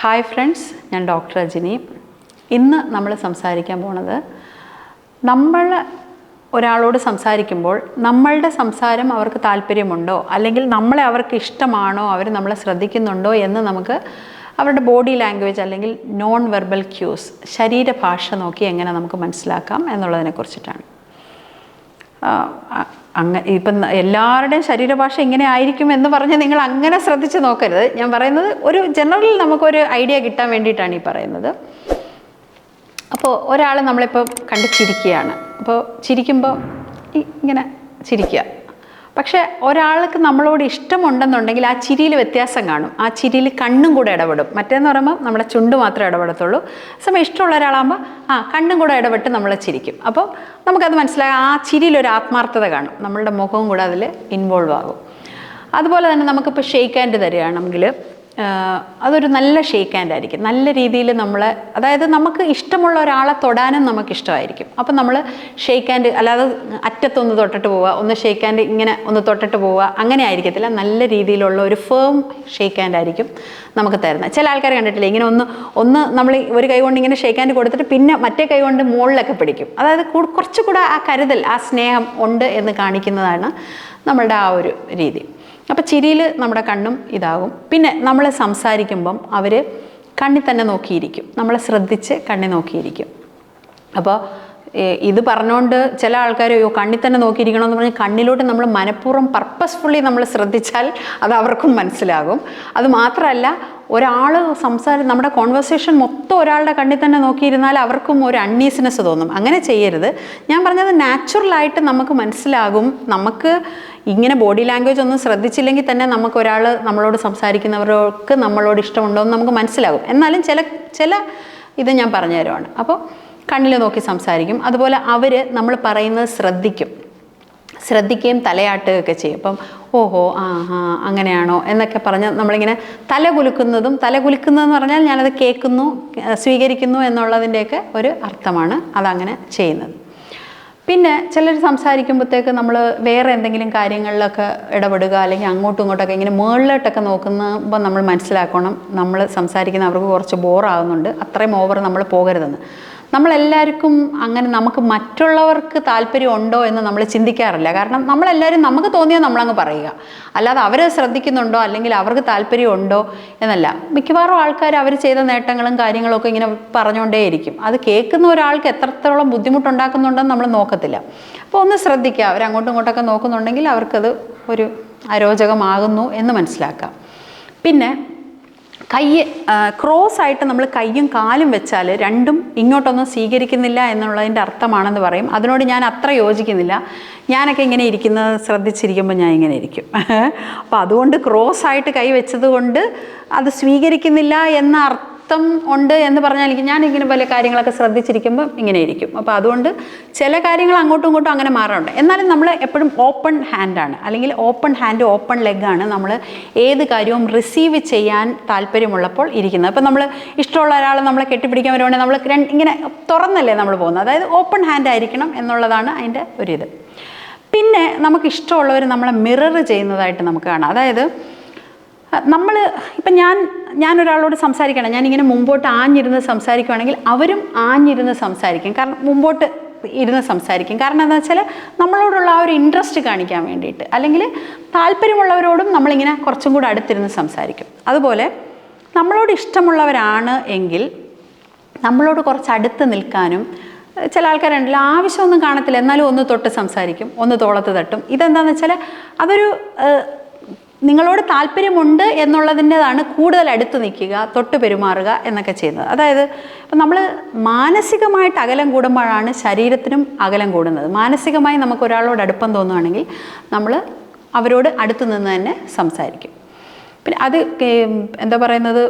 Hi friends ഞാൻ doctor Ajini. ഇന്ന് നമ്മൾ സംസാരിക്കാൻ പോണത് നമ്മൾ ഒരാളോട് സംസാരിക്കുമ്പോൾ നമ്മളുടെ സംസാരം അവർക്ക് താല്പര്യമുണ്ടോ? അല്ലെങ്കിൽ നമ്മളെ അവർക്ക് ഇഷ്ടമാണോ? അവർ നമ്മളെ ശ്രദ്ധിക്കുന്നുണ്ടോ? എന്ന് നമുക്ക് അവരുടെ ബോഡി ലാംഗ്വേജ് അല്ലെങ്കിൽ നോൺ വെർബൽ ക്യൂസ് ശരീരഭാഷ നോക്കി എങ്ങനെ നമുക്ക് മനസ്സിലാക്കാം എന്നുള്ളതിനെ കുറിച്ചിട്ടാണ്. അങ്ങ ഇപ്പം എല്ലാവരുടെയും ശരീരഭാഷ ഇങ്ങനെ ആയിരിക്കും എന്ന് പറഞ്ഞ് നിങ്ങൾ അങ്ങനെ ശ്രദ്ധിച്ച് നോക്കരുത്. ഞാൻ പറയുന്നത് ഒരു ജനറൽ നമുക്കൊരു ഐഡിയ കിട്ടാൻ വേണ്ടിയിട്ടാണ് ഈ പറയുന്നത്. അപ്പോൾ ഒരാൾ നമ്മളിപ്പോൾ കണ്ട് ചിരിക്കുകയാണ്. അപ്പോൾ ചിരിക്കുമ്പോൾ ഇങ്ങനെ ചിരിക്കുക. പക്ഷേ ഒരാൾക്ക് നമ്മളോട് ഇഷ്ടമുണ്ടെന്നുണ്ടെങ്കിൽ ആ ചിരിയിൽ വ്യത്യാസം കാണും. ആ ചിരിയിൽ കണ്ണും കൂടെ ഇടപെടും. മറ്റേന്ന് പറയുമ്പോൾ നമ്മുടെ ചുണ്ട് മാത്രമേ ഇടപെടത്തുള്ളൂ. സമയം ഇഷ്ടമുള്ള ഒരാളാകുമ്പോൾ ആ കണ്ണും കൂടെ ഇടപെട്ട് നമ്മൾ ചിരിക്കും. അപ്പോൾ നമുക്കത് മനസ്സിലാകും. ആ ചിരിയിലൊരു ആത്മാർത്ഥത കാണും. നമ്മളുടെ മുഖവും കൂടെ അതിൽ ഇൻവോൾവ് ആകും. അതുപോലെ തന്നെ നമുക്കിപ്പോൾ ഷെയ്ക്ക് ഹാൻഡ് തരികയാണെങ്കിൽ അതൊരു നല്ല ഷേക്ക് ഹാൻഡ് ആയിരിക്കും. നല്ല രീതിയിൽ നമ്മൾ അതായത് നമുക്ക് ഇഷ്ടമുള്ള ഒരാളെ തൊടാനും നമുക്ക് ഇഷ്ടമായിരിക്കും. അപ്പം നമ്മൾ ഷേക്ക് ഹാൻഡ് അല്ലാതെ അറ്റത്തൊന്ന് തൊട്ടിട്ട് പോവുക ഒന്ന് ഷേക്ക് ഹാൻഡ് ഇങ്ങനെ ഒന്ന് തൊട്ടിട്ട് പോവുക അങ്ങനെ ആയിരിക്കത്തില്ല. നല്ല രീതിയിലുള്ള ഒരു ഫേം ഷേക്ക് ഹാൻഡ് ആയിരിക്കും നമുക്ക് തരുന്നത്. ചില ആൾക്കാർ കണ്ടിട്ടില്ല ഇങ്ങനെ ഒന്ന് ഒന്ന് നമ്മൾ ഒരു കൈ കൊണ്ട് ഇങ്ങനെ ഷേക്ക് ഹാൻഡ് കൊടുത്തിട്ട് പിന്നെ മറ്റേ കൈ കൊണ്ട് മുകളിലൊക്കെ പിടിക്കും. അതായത് കുറച്ചുകൂടെ ആ കരുതൽ ആ സ്നേഹം ഉണ്ട് എന്ന് കാണിക്കുന്നതാണ് നമ്മളുടെ ആ ഒരു രീതി. അപ്പോൾ ചിരിയിൽ നമ്മുടെ കണ്ണും ഇതാകും. പിന്നെ നമ്മൾ സംസാരിക്കുമ്പം അവർ കണ്ണിൽ തന്നെ നോക്കിയിരിക്കും. നമ്മളെ ശ്രദ്ധിച്ച് കണ്ണി നോക്കിയിരിക്കും. അപ്പോൾ ഇത് പറഞ്ഞുകൊണ്ട് ചില ആൾക്കാർ അയ്യോ കണ്ണിൽ തന്നെ നോക്കിയിരിക്കണമെന്ന് പറഞ്ഞാൽ കണ്ണിലോട്ട് നമ്മൾ മനഃപൂർവം പർപ്പസ്ഫുള്ളി നമ്മൾ ശ്രദ്ധിച്ചാൽ അത് അവർക്കും മനസ്സിലാകും. അത് മാത്രമല്ല ഒരാൾ സംസാരം നമ്മുടെ കോൺവെർസേഷൻ മൊത്തം ഒരാളുടെ കണ്ണിൽ തന്നെ നോക്കിയിരുന്നാൽ അവർക്കും ഒരു അൺഈസിനെസ് തോന്നും. അങ്ങനെ ചെയ്യരുത്. ഞാൻ പറഞ്ഞത് നാച്ചുറലായിട്ട് നമുക്ക് മനസ്സിലാകും. നമുക്ക് ഇങ്ങനെ ബോഡി ലാംഗ്വേജ് ഒന്നും ശ്രദ്ധിച്ചില്ലെങ്കിൽ തന്നെ നമുക്ക് ഒരാൾ നമ്മളോട് സംസാരിക്കുന്നവർക്ക് നമ്മളോട് ഇഷ്ടമുണ്ടോ എന്ന് നമുക്ക് മനസ്സിലാകും. എന്നാലും ചില ചില ഇത് ഞാൻ പറഞ്ഞു തരുവാണ്. അപ്പോൾ കണ്ണിൽ നോക്കി സംസാരിക്കും. അതുപോലെ അവർ നമ്മൾ പറയുന്നത് ശ്രദ്ധിക്കും. ശ്രദ്ധിക്കുകയും തലയാട്ടുകയൊക്കെ ചെയ്യും. അപ്പം ഓഹോ ആ ഹാ അങ്ങനെയാണോ? എന്നൊക്കെ പറഞ്ഞ് നമ്മളിങ്ങനെ തല കുലുക്കുന്നതും തല കുലുക്കുന്നതെന്ന് പറഞ്ഞാൽ ഞാനത് കേൾക്കുന്നു സ്വീകരിക്കുന്നു എന്നുള്ളതിന്റെയൊക്കെ ഒരു അർത്ഥമാണ് അതങ്ങനെ ചെയ്യുന്നത്. പിന്നെ ചിലർ സംസാരിക്കുമ്പോഴത്തേക്ക് നമ്മൾ വേറെ എന്തെങ്കിലും കാര്യങ്ങളിലൊക്കെ ഇടപെടുക അല്ലെങ്കിൽ അങ്ങോട്ടും ഇങ്ങോട്ടൊക്കെ ഇങ്ങനെ മുകളിലോട്ടൊക്കെ നോക്കുമ്പോൾ നമ്മൾ മനസ്സിലാക്കണം. നമ്മൾ സംസാരിക്കുന്ന അവർക്ക് കുറച്ച് ബോറാകുന്നുണ്ട് അത്രയും ഓവർ നമ്മൾ പോകരുതെന്ന്. നമ്മളെല്ലാവർക്കും അങ്ങനെ നമുക്ക് മറ്റുള്ളവർക്ക് താല്പര്യം ഉണ്ടോ എന്ന് നമ്മൾ ചിന്തിക്കാറില്ല. കാരണം നമ്മളെല്ലാവരും നമുക്ക് തോന്നിയാൽ നമ്മളങ്ങ് പറയുക. അല്ലാതെ അവർ ശ്രദ്ധിക്കുന്നുണ്ടോ അല്ലെങ്കിൽ അവർക്ക് താല്പര്യം ഉണ്ടോ എന്നല്ല. മിക്കവാറും ആൾക്കാർ അവർ ചെയ്ത നേട്ടങ്ങളും കാര്യങ്ങളൊക്കെ ഇങ്ങനെ പറഞ്ഞുകൊണ്ടേയിരിക്കും. അത് കേൾക്കുന്ന ഒരാൾക്ക് എത്രത്തോളം ബുദ്ധിമുട്ടുണ്ടാക്കുന്നുണ്ടെന്ന് നമ്മൾ നോക്കത്തില്ല. അപ്പോൾ ഒന്ന് ശ്രദ്ധിക്കുക. അവർ ഇങ്ങോട്ടൊക്കെ നോക്കുന്നുണ്ടെങ്കിൽ അവർക്കത് ഒരു അരോചകമാകുന്നു എന്ന് മനസ്സിലാക്കാം. പിന്നെ കൈ ക്രോസ് ആയിട്ട് നമ്മൾ കൈയും കാലും വെച്ചാൽ രണ്ടും ഇങ്ങോട്ടൊന്നും സ്വീകരിക്കുന്നില്ല എന്നുള്ളതിന്റെ അർത്ഥമാണെന്ന് പറയും. അതിനോട് ഞാൻ അത്ര യോജിക്കുന്നില്ല. ഞാനൊക്കെ ഇങ്ങനെ ഇരിക്കുന്നത് ശ്രദ്ധിച്ചിരിക്കുമ്പോൾ ഞാൻ ഇങ്ങനെ ഇരിക്കും. അപ്പോൾ അതുകൊണ്ട് ക്രോസ് ആയിട്ട് കൈ വെച്ചത് കൊണ്ട് അത് സ്വീകരിക്കുന്നില്ല എന്ന അർത്ഥം ഉണ്ട് എന്ന് പറഞ്ഞാൽ എനിക്ക് ഞാൻ ഇങ്ങനെ പല കാര്യങ്ങളൊക്കെ ശ്രദ്ധിച്ചിരിക്കുമ്പോൾ ഇങ്ങനെ ഇരിക്കും അപ്പോൾ അതുകൊണ്ട് ചില കാര്യങ്ങൾ അങ്ങോട്ടും ഇങ്ങോട്ടും അങ്ങനെ മാറാറുണ്ട്. എന്നാലും നമ്മൾ എപ്പോഴും ഓപ്പൺ ഹാൻഡാണ് അല്ലെങ്കിൽ ഓപ്പൺ ഹാൻഡ് ഓപ്പൺ ലെഗാണ് നമ്മൾ ഏത് കാര്യവും റിസീവ് ചെയ്യാൻ താല്പര്യമുള്ളപ്പോൾ ഇരിക്കുന്നത്. അപ്പോൾ നമ്മൾ ഇഷ്ടമുള്ള ഒരാൾ നമ്മളെ കെട്ടിപ്പിടിക്കാൻ വരുവാണെങ്കിൽ നമ്മൾ ഇങ്ങനെ തുറന്നല്ലേ നമ്മൾ പോകുന്നത്? അതായത് ഓപ്പൺ ഹാൻഡ് ആയിരിക്കണം എന്നുള്ളതാണ് അതിന്റെ ഒരിത് പിന്നെ നമുക്ക് ഇഷ്ടമുള്ളവർ നമ്മളെ മിറർ ചെയ്യുന്നതായിട്ട് നമുക്ക് കാണാം. അതായത് നമ്മൾ ഇപ്പം ഞാൻ ഞാൻ ഒരാളോട് സംസാരിക്കണം. ഞാനിങ്ങനെ മുമ്പോട്ട് ആഞ്ഞിരുന്ന് സംസാരിക്കുകയാണെങ്കിൽ അവരും ആഞ്ഞിരുന്ന് സംസാരിക്കും. കാരണം മുമ്പോട്ട് ഇരുന്ന് സംസാരിക്കും. കാരണം എന്താ വെച്ചാൽ നമ്മളോടുള്ള ആ ഒരു ഇൻട്രസ്റ്റ് കാണിക്കാൻ വേണ്ടിയിട്ട്. അല്ലെങ്കിൽ താല്പര്യമുള്ളവരോടും നമ്മളിങ്ങനെ കുറച്ചും കൂടെ അടുത്തിരുന്ന് സംസാരിക്കും. അതുപോലെ നമ്മളോട് ഇഷ്ടമുള്ളവരാണ് എങ്കിൽ നമ്മളോട് കുറച്ച് അടുത്ത് നിൽക്കാനും ചില ആൾക്കാരുണ്ടല്ലോ ആവശ്യമൊന്നും കാണത്തില്ല. എന്നാലും ഒന്ന് തൊട്ട് സംസാരിക്കും ഒന്ന് തോളത്ത് തട്ടും. ഇതെന്താണെന്ന് വെച്ചാൽ അതൊരു നിങ്ങളോട് താല്പര്യമുണ്ട് എന്നുള്ളതിന്റെതാണ് കൂടുതൽ അടുത്ത് നിൽക്കുക തൊട്ട് പെരുമാറുക എന്നൊക്കെ ചെയ്യുന്നത്. അതായത് ഇപ്പം നമ്മൾ മാനസികമായിട്ട് അകലം കൂടുമ്പോഴാണ് ശരീരത്തിനും അകലം കൂടുന്നത്. മാനസികമായി നമുക്ക് ഒരാളോട് അടുപ്പം തോന്നുകയാണെങ്കിൽ നമ്മൾ അവരോട് അടുത്ത് നിന്ന് തന്നെ സംസാരിക്കും. പിന്നെ അത് എന്താ പറയുന്നത്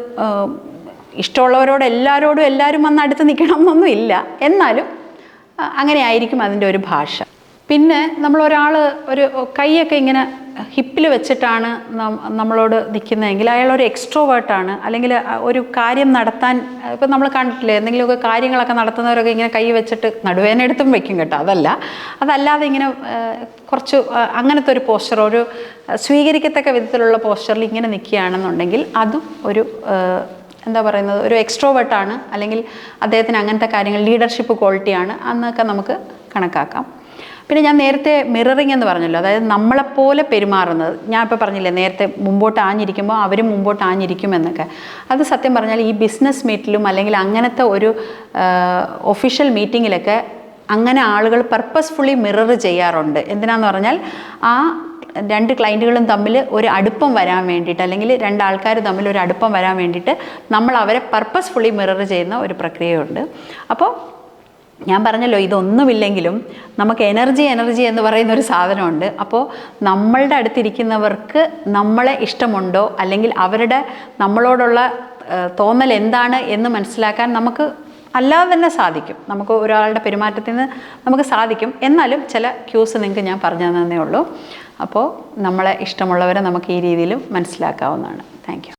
ഇഷ്ടമുള്ളവരോട് എല്ലാവരോടും എല്ലാവരും വന്ന് അടുത്ത് നിൽക്കണം എന്നൊന്നും ഇല്ല. എന്നാലും അങ്ങനെ ആയിരിക്കും അതിന്റെ ഒരു ഭാഷ. പിന്നെ നമ്മൾ ഒരാൾ ഒരു കൈയൊക്കെ ഇങ്ങനെ ഹിപ്പിൽ വെച്ചിട്ടാണ് നമ്മളോട് നിൽക്കുന്നതെങ്കിൽ അയാൾ ഒരു എക്സ്ട്രോവേർട്ടാണ് അല്ലെങ്കിൽ ഒരു കാര്യം നടത്താൻ ഇപ്പം നമ്മൾ കണ്ടിട്ടില്ലേ എന്തെങ്കിലുമൊക്കെ കാര്യങ്ങളൊക്കെ നടത്തുന്നവരൊക്കെ ഇങ്ങനെ കൈ വെച്ചിട്ട് നടുവേനെടുത്തും വെക്കും കേട്ടോ. അതല്ല. അതല്ലാതെ ഇങ്ങനെ കുറച്ച് അങ്ങനത്തെ ഒരു പോസ്റ്റർ ഒരു സ്വീകരിക്കത്തക്ക വിധത്തിലുള്ള പോസ്റ്ററിൽ ഇങ്ങനെ നിൽക്കുകയാണെന്നുണ്ടെങ്കിൽ അതും ഒരു എന്താ പറയുന്നത് ഒരു എക്സ്ട്രോവേർട്ടാണ് അല്ലെങ്കിൽ അദ്ദേഹത്തിന് അങ്ങനത്തെ കാര്യങ്ങൾ ലീഡർഷിപ്പ് ക്വാളിറ്റിയാണ് അന്നൊക്കെ നമുക്ക് കണക്കാക്കാം. പിന്നെ ഞാൻ നേരത്തെ മിററിങ് എന്ന് പറഞ്ഞല്ലോ അതായത് നമ്മളെപ്പോലെ പെരുമാറുന്നത്. ഞാൻ ഇപ്പോൾ പറഞ്ഞില്ലേ നേരത്തെ മുമ്പോട്ട് ആഞ്ഞിരിക്കുമ്പോൾ അവരും മുമ്പോട്ട് ആഞ്ഞിരിക്കുമെന്നൊക്കെ. അത് സത്യം പറഞ്ഞാൽ ഈ ബിസിനസ് മീറ്റിലും അല്ലെങ്കിൽ അങ്ങനത്തെ ഒരു ഒഫീഷ്യൽ മീറ്റിങ്ങിലൊക്കെ അങ്ങനെ ആളുകൾ പർപ്പസ്ഫുള്ളി മിറർ ചെയ്യാറുണ്ട്. എന്തിനാന്ന് പറഞ്ഞാൽ ആ രണ്ട് ക്ലയന്റുകളും തമ്മിൽ ഒരു അടുപ്പം വരാൻ വേണ്ടിയിട്ട് അല്ലെങ്കിൽ രണ്ടാൾക്കാർ തമ്മിൽ ഒരു അടുപ്പം വരാൻ വേണ്ടിയിട്ട് നമ്മൾ അവരെ പർപ്പസ്ഫുള്ളി മിറർ ചെയ്യുന്ന ഒരു പ്രക്രിയയുണ്ട്. അപ്പോൾ ഞാൻ പറഞ്ഞല്ലോ ഇതൊന്നുമില്ലെങ്കിലും നമുക്ക് എനർജി എനർജി എന്ന് പറയുന്ന ഒരു സാധനമുണ്ട്. അപ്പോൾ നമ്മളുടെ അടുത്തിരിക്കുന്നവർക്ക് നമ്മളെ ഇഷ്ടമുണ്ടോ അല്ലെങ്കിൽ അവരുടെ നമ്മളോടുള്ള തോന്നൽ എന്താണ് എന്ന് മനസ്സിലാക്കാൻ നമുക്ക് അല്ലാതെ തന്നെ സാധിക്കും. നമുക്ക് ഒരാളുടെ പെരുമാറ്റത്തിൽ നിന്ന് നമുക്ക് സാധിക്കും. എന്നാലും ചില ക്യൂസ് നിങ്ങൾക്ക് ഞാൻ പറഞ്ഞു തന്നേ ഉള്ളൂ. അപ്പോൾ നമ്മളെ ഇഷ്ടമുള്ളവരെ നമുക്ക് ഈ രീതിയിലും മനസ്സിലാക്കാവുന്നതാണ്. താങ്ക്